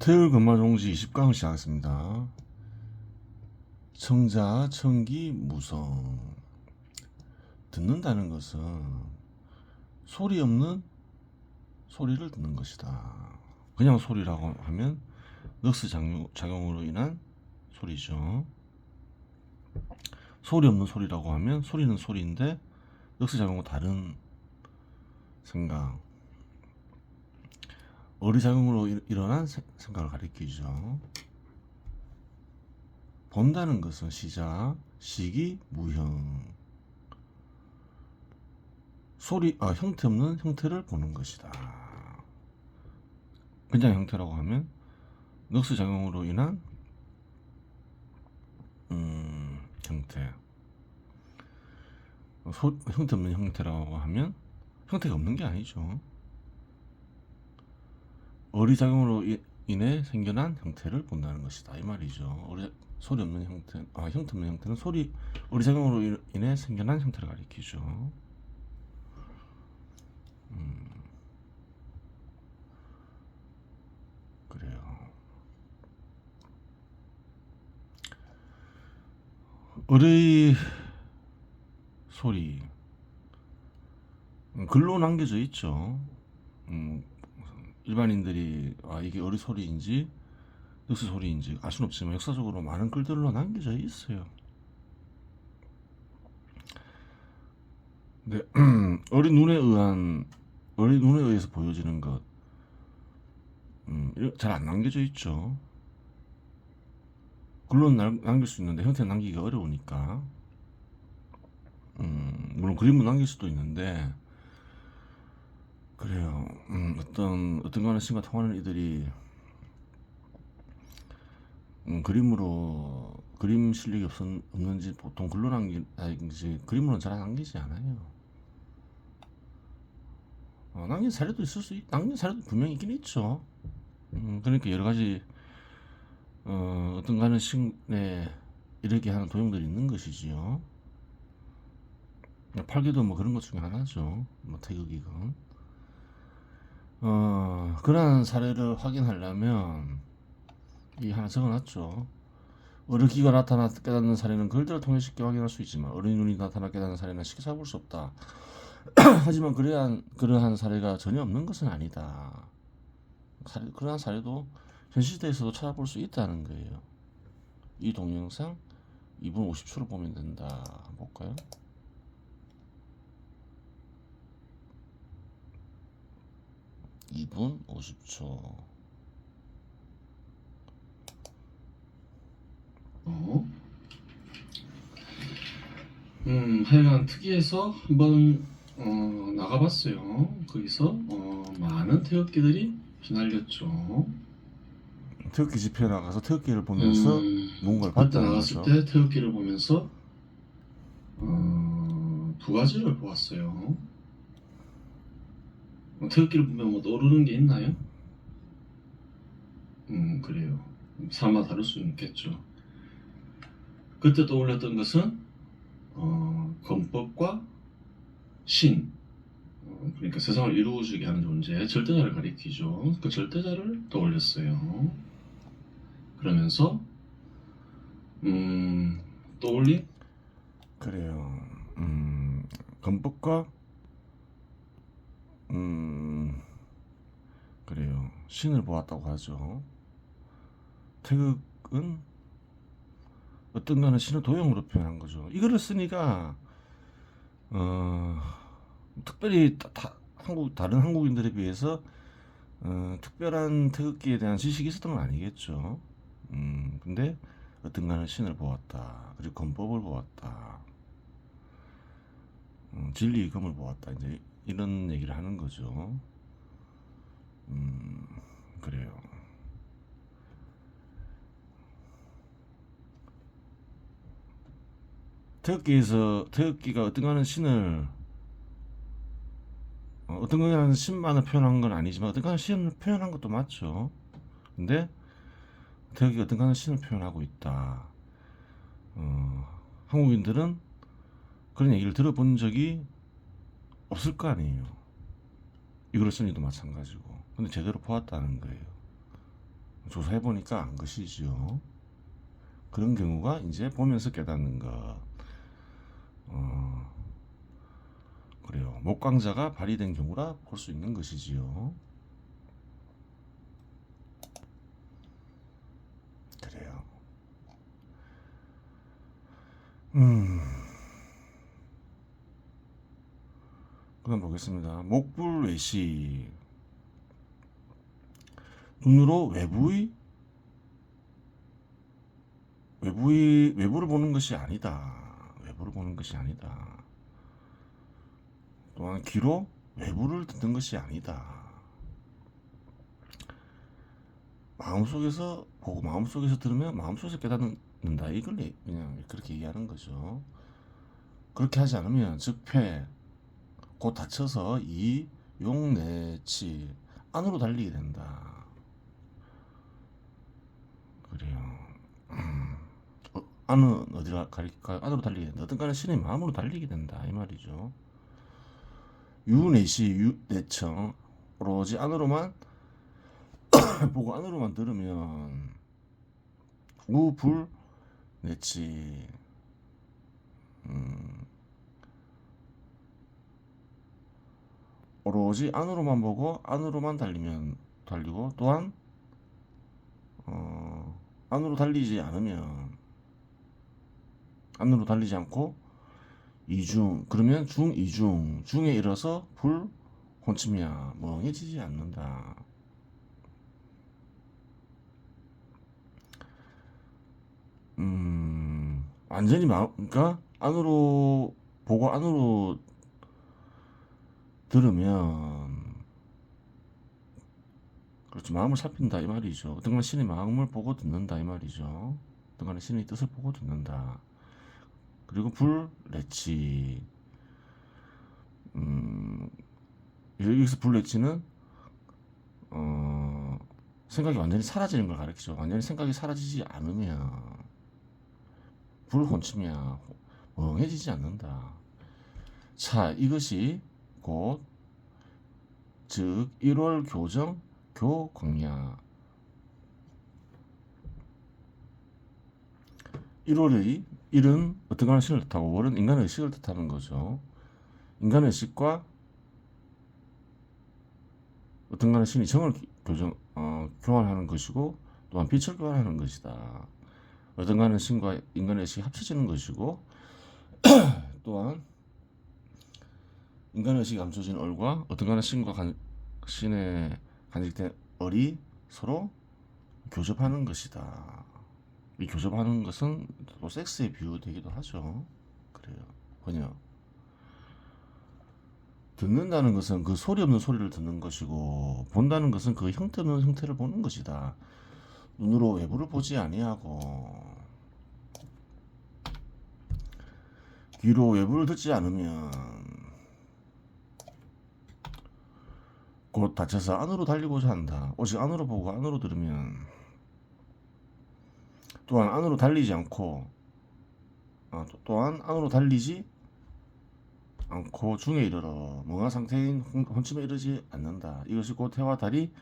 태율 금마종지 20강을 시작하겠습니다. 청자, 청기, 무성. 듣는다는 것은 소리 없는 소리를 듣는 것이다. 그냥 소리라고 하면 넉스 작용- 작용으로 인한 소리죠. 소리 없는 소리라고 하면 소리는 소리인데 넉스 작용과 다른 생각. 어리작용으로 일- 일어난 세- 생각을 가리키죠. 본다는 것은 시작, 시기, 무형. 소리, 아, 형태 없는 형태를 보는 것이다. 그냥 형태라고 하면 넉스 작용으로 인한 음, 형태. 소, 형태 없는 형태라고 하면 형태가 없는 게 아니죠. 어리작용으로 이- 인해 생겨난 형태를 본다는 것이다 이 말이죠. 어리, 소리 없는 형태, 아 형태 없는 형태는 소리 어리작용으로 인- 인해 생겨난 형태를 가리키죠. 음, 그래요. 어의 소리 음, 글로 남겨져 있죠. 음, 일반인들이 아 이게 어리 소리인지 늑스 소리인지 알 수는 없지만 역사적으로 많은 글들로 남겨져 있어요. 네, 어린 눈에 의한 어린 눈에 의해서 보여지는 것, 음, 잘안 남겨져 있죠. 글로는 남- 남길 수 있는데 형태는 남기기가 어려우니까. 음, 물론 그림은 남길 수도 있는데 그래요. 음, 어떤 어떤 거는 신과 통하는 이들이 음, 그림으로 그림 실력이 없, 없는지 보통 글로 남기지 그림으로는 잘 남기지 않아요. 어, 남긴 사례도 있을 수 있, 남긴 사례도 분명히 있긴 있죠. 음, 그러니까 여러 가지 어, 어떤 가는 신에 이렇게 하는 도형들이 있는 것이지요. 팔기도 뭐 그런 것 중에 하나죠. 뭐 태극이건. 어, 그러한 사례를 확인하려면 이 하나 적어놨죠. 어르기가 나타나 깨닫는 사례는 글들을 통해 쉽게 확인할 수 있지만 어린 눈이 나타나 깨닫는 사례는 쉽게 잡을 수 없다. 하지만 그러한 그러한 사례가 전혀 없는 것은 아니다. 사례, 그러한 사례도 현 시대에서도 찾아볼 수 있다는 거예요. 이 동영상 2분 50초를 보면 된다. 볼까요? 이분 50초. 어? 음, 하여간 특이해서 한번 어, 나가봤어요. 거기서 어, 많은 태극기들이 휘날렸죠. 태극기 집회에 나가서 태극기를 보면서 음, 뭔가를 봤다는 나갔을. 때 태극기를 보면서 어, 두 가지를 보았어요. 어, 태극기를 보면 뭐 떠오르는 게 있나요? 음, 그래요. 사마 다를 수 있겠죠. 그때 떠올렸던 것은 어, 건법과 신, 어, 그러니까 세상을 이루어주게 하는 존재, 절대자를 가리키죠. 그 절대자를 떠올렸어요. 그러면서 음, 떠올린 그래요. 음, 건법과 음, 그래요. 신을 보았다고 하죠. 태극은 어떤 거는 신을 도형으로 표현한 거죠. 이거를 쓰니까 어, 특별히 다, 다- 한국 다른 한국인들에 비해서 어, 특별한 태극기에 대한 지식이 있었던 건 아니겠죠. 음, 근데 어떤 가는 신을 보았다. 그리고 건법을 보았다. 음, 진리의 검을 보았다. 이제 이런 얘기를 하는 거죠. 음, 그래요. 태극기에서 태극기가 어떤 가는 신을 어, 어떤 거는 신만을 표현한 건 아니지만 어떤 가는 신을 표현한 것도 맞죠. 근데 태극이 어떤 가는 신을 표현하고 있다. 어, 한국인들은 그런 얘기를 들어본 적이 없을 거 아니에요. 이글스니도 마찬가지고. 근데 제대로 보았다는 거예요. 조사해 보니까 안 것이지요. 그런 경우가 이제 보면서 깨닫는 것. 어, 그래요. 목강자가 발휘된 경우라 볼 수 있는 것이지요. 그래요. 음. 그럼 보겠습니다. 목불 외시 눈으로 외부의 외부의 외부를 보는 것이 아니다. 외부를 보는 것이 아니다. 또한 귀로 외부를 듣는 것이 아니다. 마음속에서 보고 마음속에서 들으면 마음속에서 깨닫는다. 이걸 얘- 그냥 그렇게 얘기하는 거죠. 그렇게 하지 않으면 즉패 곧 다쳐서 이 용내치 안으로 달리게 된다. 그래요. 음, 어, 안은 어디로 갈까? 안으로 달리게 된다. 어떤가는 신의 마음으로 달리게 된다. 이 말이죠. 유내시 유내청 오로지 안으로만 보고 안으로만 들으면 우불 내치 음, 오로지 안으로만 보고 안으로만 달리면 달리고 또한 어, 안으로 달리지 않으면 안으로 달리지 않고 이중 그러면 중 이중 중에 이르러서 불 혼침이야 멍해지지 않는다. 음 완전히 마음 그러니까 안으로 보고 안으로 들으면 그렇지 마음을 살핀다 이 말이죠. 어떤 건 신의 마음을 보고 듣는다 이 말이죠. 어떤 건 신의 뜻을 보고 듣는다. 그리고 불레치 음 여기서 불레치는 어 생각이 완전히 사라지는 걸 가리키죠. 완전히 생각이 사라지지 않으면 불혼침이야 멍해지지 않는다. 자 이것이 곧 즉 1월 교정 교광야 1월의 1은 어떤 신을 뜻하고 월은 인간의 의식을 뜻하는 거죠. 인간의 의식과 어떤 가는 신이 정을 교정, 어, 교환하는 것이고 또한 빛을 교환하는 것이다. 어떤 가는 신과 인간의 의식이 합쳐지는 것이고 또한 인간의 의식이 감춰진 얼과 어떤 가는 신과 간, 신의 간직된 얼이 서로 교접하는 것이다. 이 교접하는 것은 또 섹스에 비유되기도 하죠. 그래요. 번역. 듣는다는 것은 그 소리 없는 소리를 듣는 것이고 본다는 것은 그 형태 없는 형태를 보는 것이다. 눈으로 외부를 보지 아니하고 귀로 외부를 듣지 않으면 곧 다쳐서 안으로 달리고자 한다. 오직 안으로 보고 안으로 들으면 또한 안으로 달리지 않고 아, 또- 또한 안으로 달리지 않고 중에 이르러 멍한 상태인 혼- 혼침에 이르지 않는다. 이것이 곧 해와 달이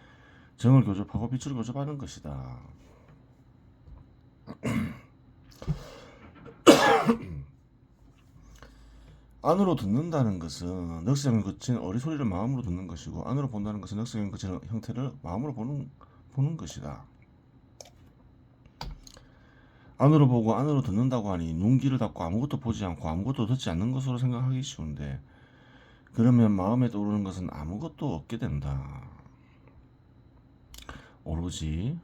정을 교접하고 빛을 교접하는 것이다. 안으로 듣는다는 것은 넉성을 거친 어리 소리를 마음으로 듣는 것이고 안으로 본다는 것은 넉성을 거친 형태를 마음으로 보는 보는 것이다. 안으로 보고 안으로 듣는다고 하니 눈길을 닫고 아무것도 보지 않고 아무것도 듣지 않는 것으로 생각하기 쉬운데 그러면 마음에 떠오르는 것은 아무것도 없게 된다. 오로지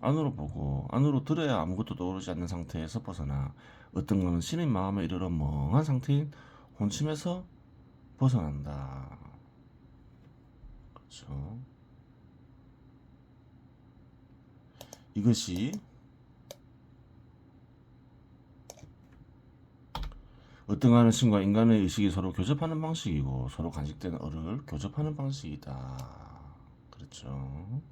안으로 보고 안으로 들어야 아무것도 떠오르지 않는 상태에서 벗어나 어떤 것은 신의 마음에 이르러 멍한 상태인 혼침에서 벗어난다. 그렇죠. 이것이 어떠한 신과 인간의 의식이 서로 교접하는 방식이고 서로 간직된 얼을 교접하는 방식이다. 그렇죠.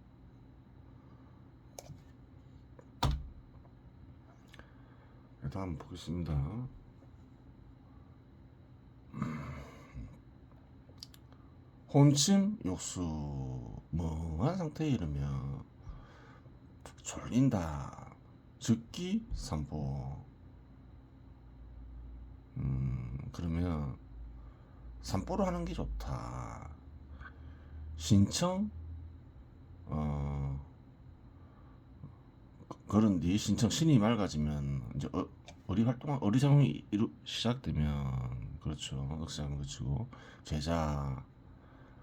네, 다음 보겠습니다. 혼침, 욕수, 멍한 상태에 이르면 졸린다. 즉기 산보. 음, 그러면 산보를 하는 게 좋다. 신청 어 그런 뒤 신청 신이 맑아지면 이제 어, 어리 활동 어리 작용이 이루, 시작되면 그렇죠. 억사장 그치고. 제자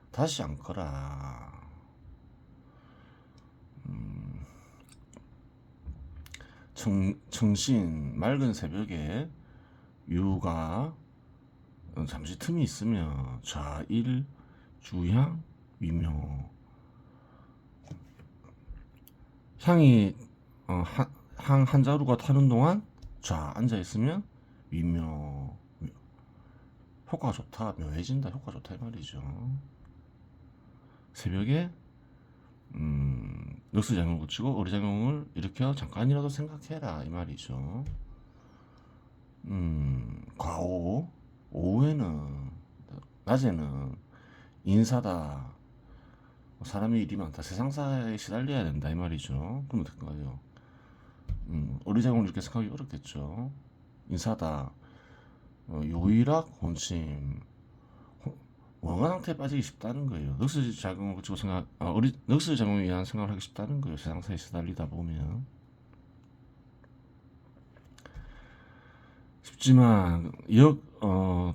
다시 안거라. 음, 청, 청신 맑은 새벽에 유가 어, 잠시 틈이 있으면 좌일 주향 위묘. 향이 어, 한, 향한 자루가 타는 동안 좌 앉아 있으면 위묘 묘- 효과가 좋다. 묘해진다. 효과 좋다 이 말이죠. 새벽에 음, 늑스작용을 붙이고 어리작용을 일으켜 잠깐이라도 생각해라 이 말이죠. 음, 과오 오후에는 낮에는 인사다. 사람이 일이 많다. 세상사에 시달려야 된다 이 말이죠. 그럼 어떨까요 음, 어리작용을 이렇게 생각하기 어렵겠죠. 인사다. 어, 요일학 혼침 호- 원한 상태에 빠지기 쉽다는 거예요. 늑스 작용을 그치고 생각 아, 어리 늑스 작용에 의한 생각을 하기 쉽다는 거예요. 세상사에 시달리다 보면. 쉽지만 역, 어,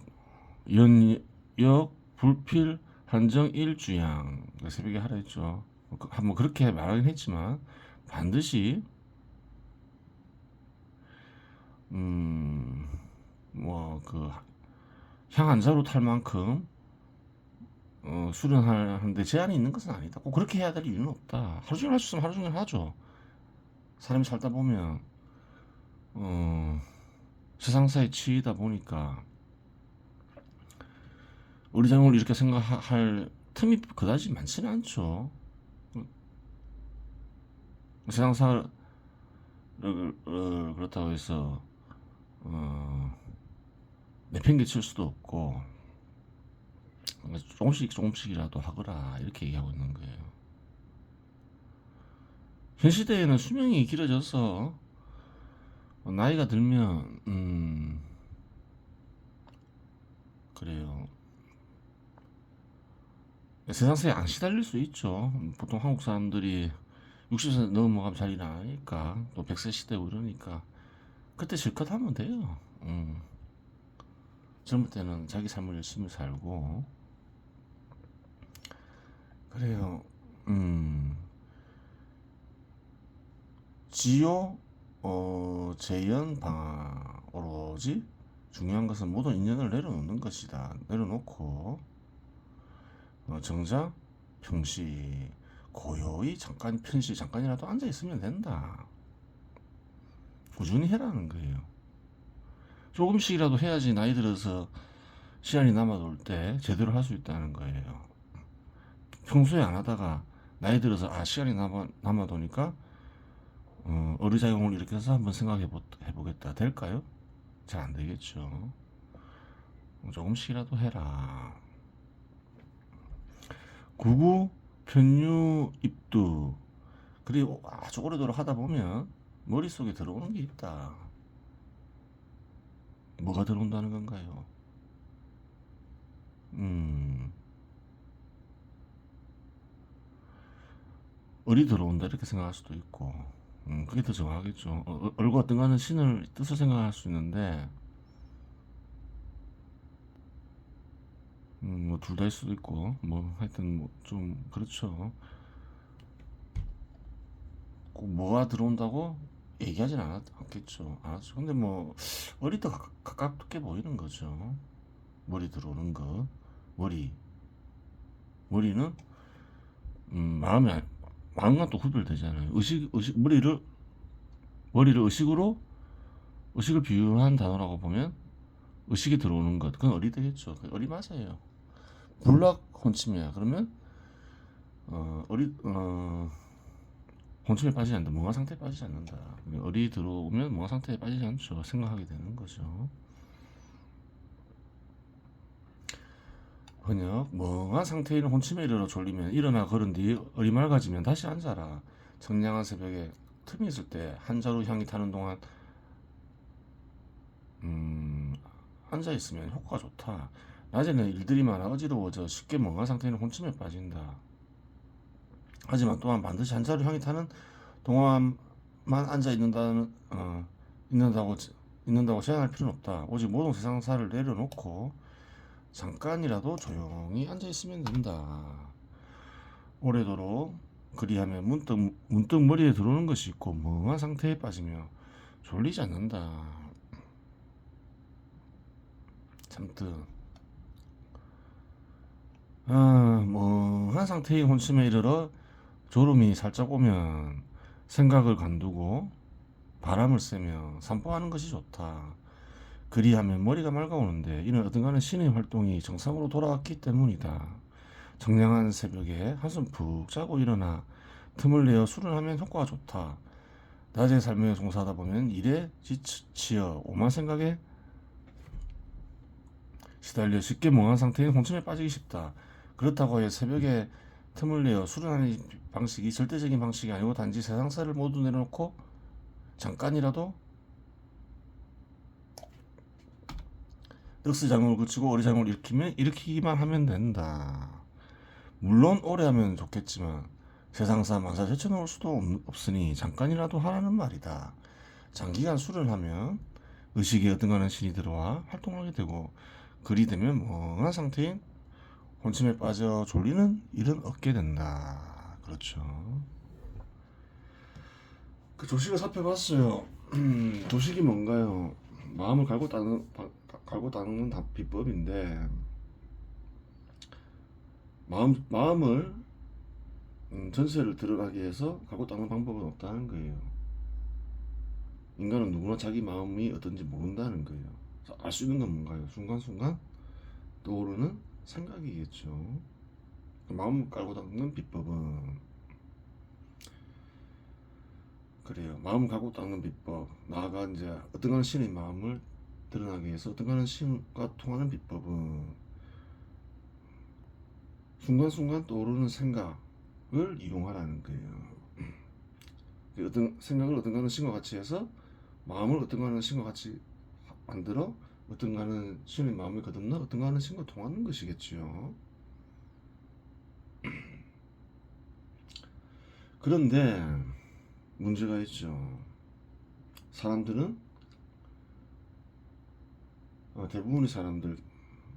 연, 역, 불필, 한정, 일주양. 그 새벽에 하라 했죠. 그- 한번 그렇게 말하긴 했지만 반드시 음, 뭐그향한 자루 탈 만큼 어, 수련하는데 제한이 있는 것은 아니다. 꼭 그렇게 해야 될 이유는 없다. 하루 종일 할 수 있으면 하루 종일 하죠. 사람이 살다 보면 어, 세상사에 치이다 보니까 우리 장을 이렇게 생각할 틈이 그다지 많지는 않죠. 세상사를 어, 그렇다고 해서 어, 내팽개칠 수도 없고 조금씩 조금씩이라도 하거라 이렇게 얘기하고 있는 거예요. 현 시대에는 수명이 길어져서 나이가 들면 음 그래요. 세상사에 안 시달릴 수 있죠. 보통 한국 사람들이 60세 넘어가면 잘일안 하니까 또 100세 시대고 이러니까 그때 실컷 하면 돼요. 음. 젊을 때는 자기 삶을 열심히 살고 그래요. 음. 지요 어, 재현 방안 오로지 중요한 것은 모든 인연을 내려놓는 것이다. 내려놓고 어, 정작 평시 고요히 잠깐 편시 잠깐이라도 앉아 있으면 된다. 꾸준히 해라는 거예요. 조금씩이라도 해야지 나이 들어서 시간이 남아돌 때 제대로 할 수 있다는 거예요. 평소에 안 하다가 나이 들어서 아 시간이 남아 남아도니까 어, 어리작용을 이렇게 해서 한번 생각해 보, 해보겠다. 될까요? 잘 안 되겠죠. 조금씩이라도 해라. 구구 편유 입두 그리고 아주 오래도록 하다 보면 머릿속에 들어오는 게 있다. 뭐가 들어온다는 건가요? 음. 을이 들어온다 이렇게 생각할 수도 있고 음, 그게 더 정확하겠죠. 어, 어, 을과 등하는 신을 뜻을 생각할 수 있는데 음, 뭐 둘 다일 수도 있고 뭐 하여튼 뭐 좀 그렇죠. 꼭 뭐가 들어온다고 얘기하진 않았, 않겠죠. 알았죠. 근데 뭐 머리 더 가, 가깝게 보이는 거죠. 머리 들어오는 거, 머리, 머리는 음, 마음이 안- 마음과 또 구별되잖아요. 의식, 의식 머리를 머리를 의식으로 의식을 비유한 단어라고 보면 의식이 들어오는 것, 그건 어리 되겠죠. 그 어리 맞아요. 불락 혼침이야. 그러면 어, 어리 어, 혼침에 빠지지 않는다. 멍한 상태에 빠지지 않는다. 어리 들어오면 멍한 상태에 빠지지 않죠. 생각하게 되는 거죠. 번역 멍한 있는 혼침에 이르러 졸리면 일어나 걸은 뒤 어리 맑아지면 다시 앉아라. 청량한 새벽에 틈이 있을 때 한자로 향이 타는 동안 음, 앉아 있으면 효과가 좋다. 낮에는 일들이 많아 어지러워져 쉽게 멍한 상태는 혼침에 빠진다. 하지만 또한 반드시 한자로 향이 타는 동안만 앉아 있는다는 어, 있는다고 있는다고 제한할 필요는 없다. 오직 모든 세상사를 내려놓고 잠깐이라도 조용히 앉아 있으면 된다. 오래도록 그리하면 문득 문득 머리에 들어오는 것이 있고 멍한 상태에 빠지며 졸리지 않는다. 잠든 아, 멍한 상태의 혼침에 이르러 졸음이 살짝 오면 생각을 간두고 바람을 쐬며 산보하는 것이 좋다. 그리하면 머리가 맑아오는데 이는 어딘가는 신의 활동이 정상으로 돌아왔기 때문이다. 정량한 새벽에 한숨 푹 자고 일어나 틈을 내어 술을 하면 효과가 좋다. 낮의 삶에 종사하다 보면 일에 지치어 오만 생각에 시달려 쉽게 멍한 상태인 혼침에 빠지기 쉽다. 그렇다고 해 새벽에 틈을 내어 술을 하는 방식이 절대적인 방식이 아니고 단지 세상사를 모두 내려놓고 잠깐이라도 늑스 장을 그치고 어리 장을 일으키면 일으키기만 하면 된다. 물론 오래 하면 좋겠지만 세상사 만사 제쳐놓을 수도 없- 없으니 잠깐이라도 하라는 말이다. 장기간 술을 하면 의식에 어딘가는 신이 들어와 활동하게 되고 그리 되면 멍한 상태인 혼침에 빠져 졸리는 일은 없게 된다. 그렇죠. 그 조식을 살펴봤어요. 조식이 뭔가요? 마음을 갈고 닦는 바- 갈고 닦는 다- 비법인데 마음 마음을 음, 전세를 드러나게 해서 갈고 닦는 방법은 없다는 거예요. 인간은 누구나 자기 마음이 어떤지 모른다는 거예요. 알 수 있는 건 뭔가요? 순간순간 떠오르는 생각이겠죠. 마음을 깔고 닦는 비법은 그래요. 마음 가고 닦는 비법. 나아가 이제 어떤가는 신의 마음을 드러나게 해서 어떤가는 신과 통하는 비법은 순간순간 떠오르는 생각을 이용하라는 거예요. 그 어떤 생각을 어떤가는 신과 같이 해서 마음을 어떤가는 신과 같이 만들어 어떤 가는 신의 마음을 거듭나 어떤 가는 신과 통하는 것이겠지요. 그런데 문제가 있죠. 사람들은 어, 대부분의 사람들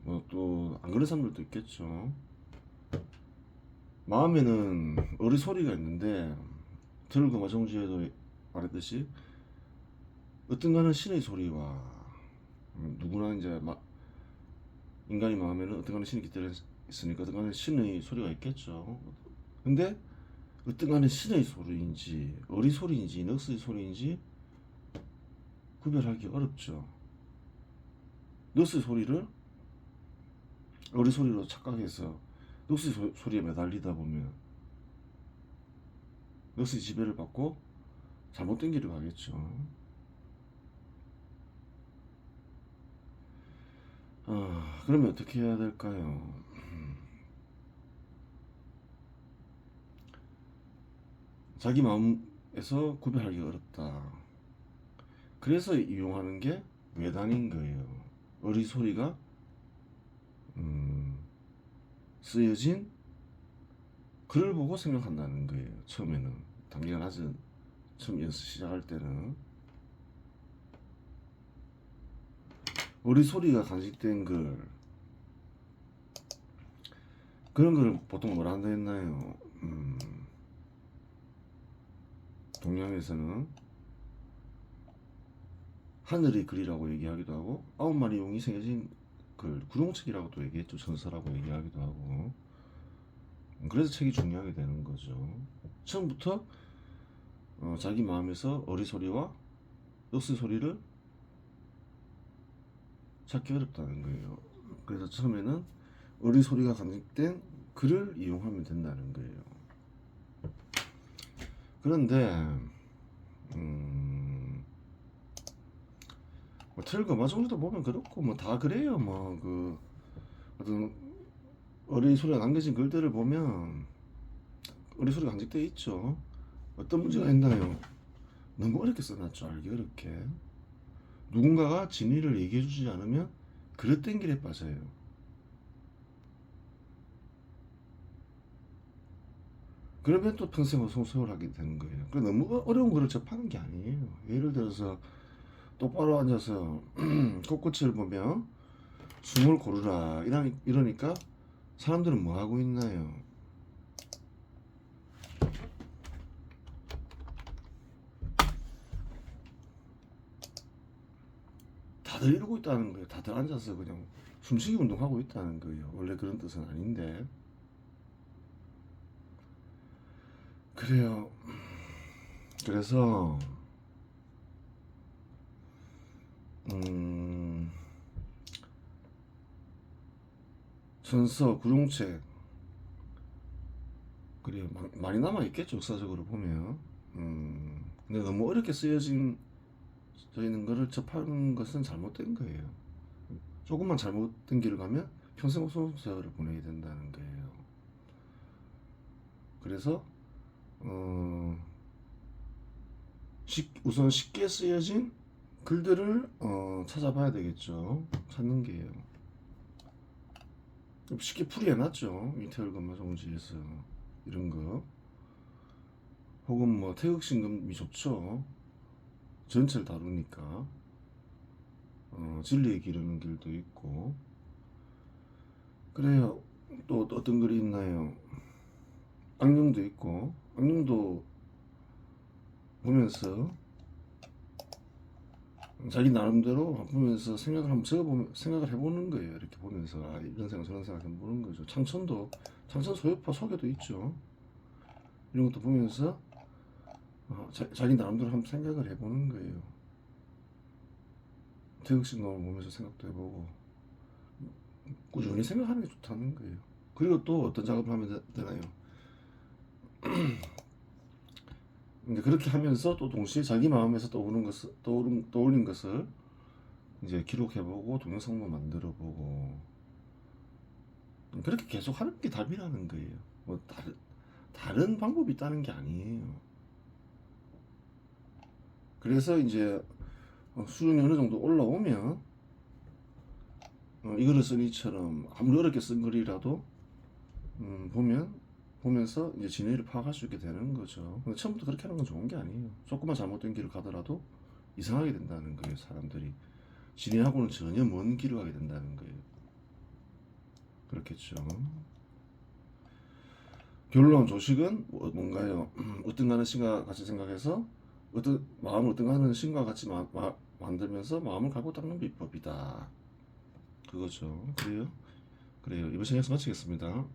뭐 또 안 그런 사람들도 있겠죠. 마음에는 어리 소리가 있는데 들고 마정주에도 말했듯이 어떤 가는 신의 소리와 음, 누구나 이제 마, 인간의 마음에는 어떤가는 신이 깃들어 있으니까 어떤가는 신의 소리가 있겠죠. 근데 어떤가는 신의 소리인지 어리 소리인지 넋의 소리인지 구별하기 어렵죠. 넋의 소리를 어리 소리로 착각해서 넋의 소, 소리에 매달리다 보면 넋의 지배를 받고 잘못된 길을 가겠죠. 아, 그러면 어떻게 해야 될까요? 자기 마음에서 구별하기 어렵다. 그래서 이용하는 게 외단인 거예요. 어리 소리가 음, 쓰여진 글을 보고 생각한다는 거예요. 처음에는 아직 처음 연습 시작할 때는 어리 소리가 간직된 글. 그런 거를 보통 뭐라 한다 했나요? 음, 동양에서는 하늘의 글이라고 얘기하기도 하고 아홉 마리 용이 새겨진 글 구룡책이라고도 얘기했죠. 전서라고 얘기하기도 하고. 그래서 책이 중요하게 되는 거죠. 처음부터 어, 자기 마음에서 어리소리와 넋의 소리를 찾기 어렵다는 거예요. 그래서 처음에는 어리소리가 간직된 글을 이용하면 된다는 거예요. 그런데 음, 뭐 틀거 마정주도 보면 그렇고 뭐 다 그래요. 뭐 그 어떤 어리 소리가 남겨진 글들을 보면 어리 소리가 간직돼 있죠. 어떤 문제가 있나요? 너무 어렵게 써놨죠. 알기 어렵게. 누군가가 진리를 얘기해 주지 않으면 그릇된 길에 빠져요. 그러면 또 평생 어성소홀 하게 되는 거예요. 그 너무 어- 어려운 거를 접하는 게 아니에요. 예를 들어서 똑바로 앉아서 꽃꽃을 보며 숨을 고르라 이러니, 이러니까 사람들은 뭐 하고 있나요? 다들 이러고 있다는 거예요. 다들 앉아서 그냥 숨쉬기 운동하고 있다는 거예요. 원래 그런 뜻은 아닌데. 그래요. 그래서 음, 전서 구룡책 그래요. 마- 많이 남아 있겠죠. 역사적으로 보면. 음, 근데 너무 어렵게 쓰여진 저희는 거를 접하는 것은 잘못된 거예요. 조금만 잘못된 길을 가면 평생 호소세월을 보내야 된다는 거예요. 그래서 어, 쉽- 우선 쉽게 쓰여진 글들을 어, 찾아봐야 되겠죠. 찾는 게요. 쉽게 풀이해놨죠. 이태월금마 종지에서 이런 거. 혹은 뭐 태극신금이 좋죠. 전체를 다루니까 어, 진리에 기르는 길도 있고 그래요. 또, 또 어떤 글이 있나요? 악령도 있고 악령도 보면서 자기 나름대로 보면서 생각을 한번 적어보면 생각을 해보는 거예요. 이렇게 보면서 아, 이런 생각 저런 생각 해보는 거죠. 창천도 창천 소유파 속에도 있죠. 이런 것도 보면서 어, 자, 자기 나름대로 한번 생각을 해보는 거예요. 태극신검을 보면서 생각도 해보고 꾸준히 생각하는 게 좋다는 거예요. 그리고 또 어떤 작업을 하면 되- 되나요? 근데 그렇게 하면서 또 동시에 자기 마음에서 떠오르는 것을 떠오른 떠올린 것을 이제 기록해보고 동영상도 만들어보고 그렇게 계속 하는 게 답이라는 거예요. 뭐 다른 다른 방법이 있다는 게 아니에요. 그래서 이제 어, 수준이 어느 정도 올라오면 어, 이거를 쓴 이처럼 아무리 어렵게 쓴 글이라도 음, 보면 보면서 이제 진리를 파악할 수 있게 되는 거죠. 처음부터 그렇게 하는 건 좋은 게 아니에요. 조금만 잘못된 길을 가더라도 이상하게 된다는 거예요. 사람들이 진리하고는 전혀 먼 길을 가게 된다는 거예요. 그렇겠죠. 결론 조식은 뭐- 뭔가요? 어떤 가는 신과 같이 생각해서 어떤 마음을 어떤가는 신과 같이 마, 마- 만들면서 마음을 갖고 닦는 비법이다. 그거죠. 그래요? 그래요. 이번 시간에서 마치겠습니다.